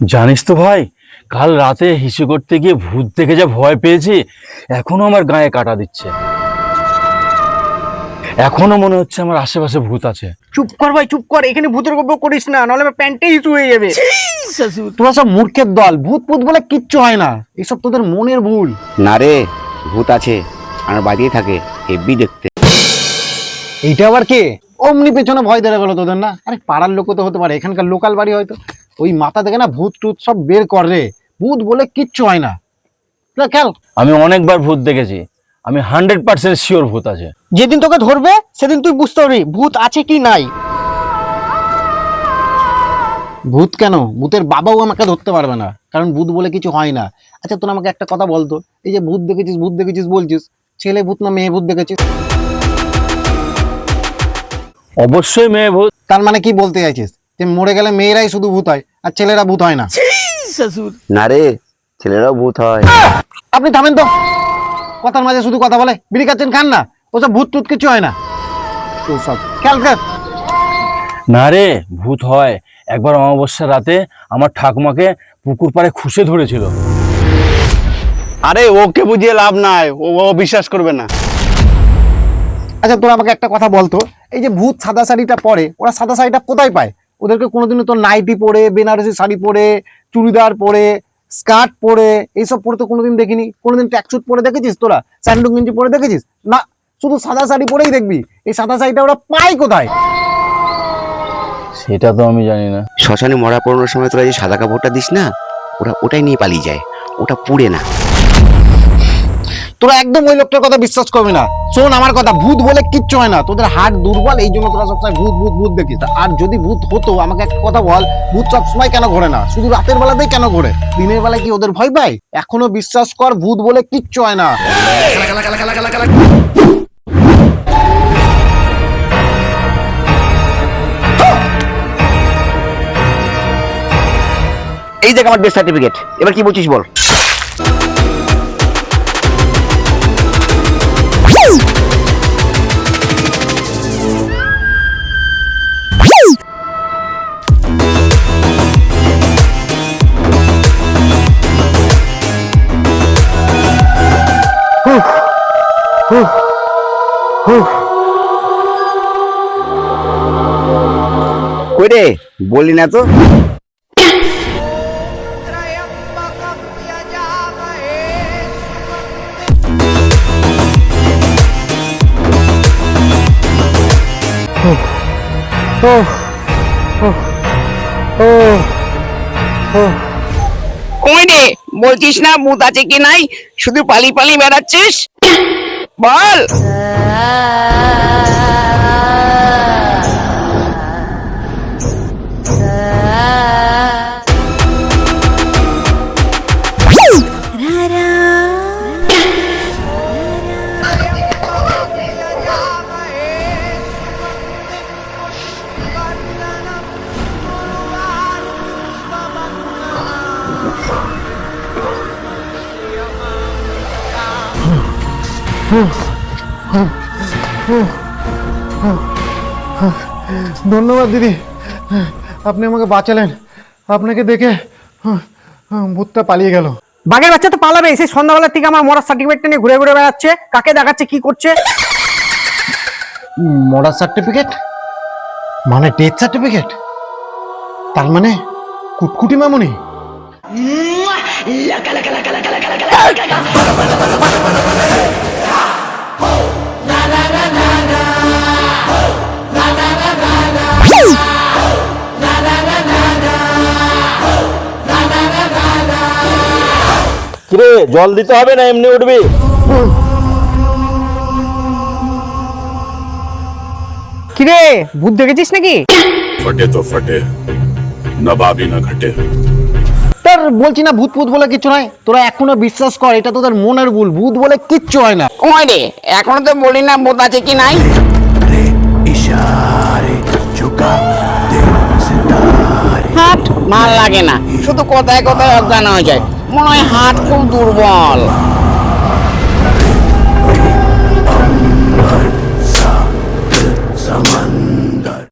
জানিস তো ভাই কাল রাতে হিসু করতে গিয়ে ভূত দেখে যা ভয় পেয়েছি এখনও আমার গায়ে কাটা দিচ্ছে। এখনও মনে হচ্ছে আমার আশেপাশে ভূত আছে। চুপ কর ভাই চুপ কর এখানে ভূতের গল্প করিস না নাহলে আমার প্যান্টে ইস্যু হয়ে যাবে। তোরা সব মূর্খের দল ভূত ভূত বলে কিচ্ছু হয় না এসব তোদের মনের ভুল। না রে ভূত আছে আমার বাড়িতে থাকে হেব্বি দেখতে। এইটা আবার কে? অমনি পেছনে ভয় ধরে গেল তোদের না? আরে পাড়ার লোকও তো হতে পারে এখানকার লোকাল বাড়ি হয়তো। ওই মাথা থেকে না ভূত টুত সব বের কর রে। ভূত বলে কিচ্ছু হয় না। খেল। আমি অনেকবার ভূত দেখেছি। আমি হান্ড্রেড পার্সেন্ট শিওর ভূত আছে। যেদিন তোকে ধরবে সেদিন তুই বুঝতে পারবি ভূত আছে কি নাই। ভূত কেন? ভূতের বাবাও আমাকে ধরতে পারবে না কারণ ভূত বলে কিছু হয় না। আচ্ছা তোর আমাকে একটা কথা বলতো এই যে ভূত দেখেছিস ভূত দেখেছিস বলছিস ছেলে ভূত না মেয়ে ভূত দেখেছিস? অবশ্যই মেয়ে ভূত। তার মানে কি বলতে চাইছিস? যে মরে গেলে মেয়েরাই শুধু ভূত হয়। আর ছেলেরা ভূত হয় না। না রে ছেলেরাও ভূত হয়। আপনি থামেন তো। কথার মাঝে শুধু কথা বলে। বিড়ি খাচ্ছেন খান না। ওসব ভূত টুত কিছু হয় না। সব খেয়াল কর না রে ভূত হয়। একবার অমাবস্যার রাতে আমার ঠাকুমাকে পুকুর পাড়ে খুশে ধরেছিল। আরে ওকে বুঝিয়ে লাভ নাই। ও ও বিশ্বাস করবে না। আচ্ছা তোর আমাকে একটা কথা বলতো। এই যে ভূত সাদা শাড়িটা পরে ওরা সাদা শাড়িটা কোথায় পায়? ওদেরকে কোনোদিনও তো নাইটি পরে বেনারসি শাড়ি পরে চুড়িদার পরে স্কার্ট পরে এইসব পরে তো কোনোদিন দেখিনি। কোনোদিন ট্যাকসুট পরে দেখেছিস তোরা? স্যান্ডো গেঞ্জি পরে দেখেছিস? না শুধু সাদা শাড়ি পরেই দেখবি। এই সাদা শাড়িটা ওরা পায় কোথায়? সেটা তো আমি জানি না। শ্মশানে মরা পড়ানোর সময় তোরা যে সাদা কাপড়টা দিস না ওরা ওটাই নিয়ে পালিয়ে যায়। ওটা পুড়ে না। তোরা একদম ওই লোকটার কথা বিশ্বাস করবি না। শোন, আমার কথা, ভূত বলে কিচ্ছু হয় না। তোদের হাট দুর্বল, এই জন্য তোরা সবসময় ভূত ভূত ভূত দেখিস। আর যদি ভূত হতো, আমাকে একটা কথা বল, ভূত সবসময় কেন ঘোরে না? শুধু রাতের বেলাতেই কেন ঘোরে? দিনের বেলায় কি ওদের ভয় পায়? এখনও বিশ্বাস কর, ভূত বলে কিচ্ছু হয় না। এই দেখ আমার ডেথ সার্টিফিকেট এবার কি বলছিস বল? কই রে বললি না তো? কই রে বলছিস না ভূত আছে কি নাই? শুধু পালি পালি বেড়াচ্ছিস? বল। ধন্যবাদ দিদি আপনি আমাকে বাঁচালেন আপনাকে দেখে ভূতটা পালিয়ে গেল বাঘের বাচ্চা তো পালাবে সেই সন্ধ্যাবেলার থেকে আমার মরার সার্টিফিকেটটা নিয়ে ঘুরে ঘুরে বেড়াচ্ছে কাকে দেখাচ্ছে কি করছে মরার সার্টিফিকেট মানে ডেথ সার্টিফিকেট তার মানে কুটকুটি মামুনি কিরে জল দিতে হবে না এমনি উঠবি? কিরে ভূত দেখেছিস নাকি? ফটে তো ফটে না না ঘটে। বলছি না ভূত ভূত বলে কিছু নাই তোরা এখনও বিশ্বাস কর এটা তোদের মনের ভুল ভূত বলে কিচ্ছু হয় না। ওই রে এখনও তো বলি না ভূত আছে কি নাই? ইশারে ঝুকা হাট মাল লাগে না শুধু কথায় কথায় অজ্ঞান হয়ে যায়। মনে হয় হাট খুব দুর্বল।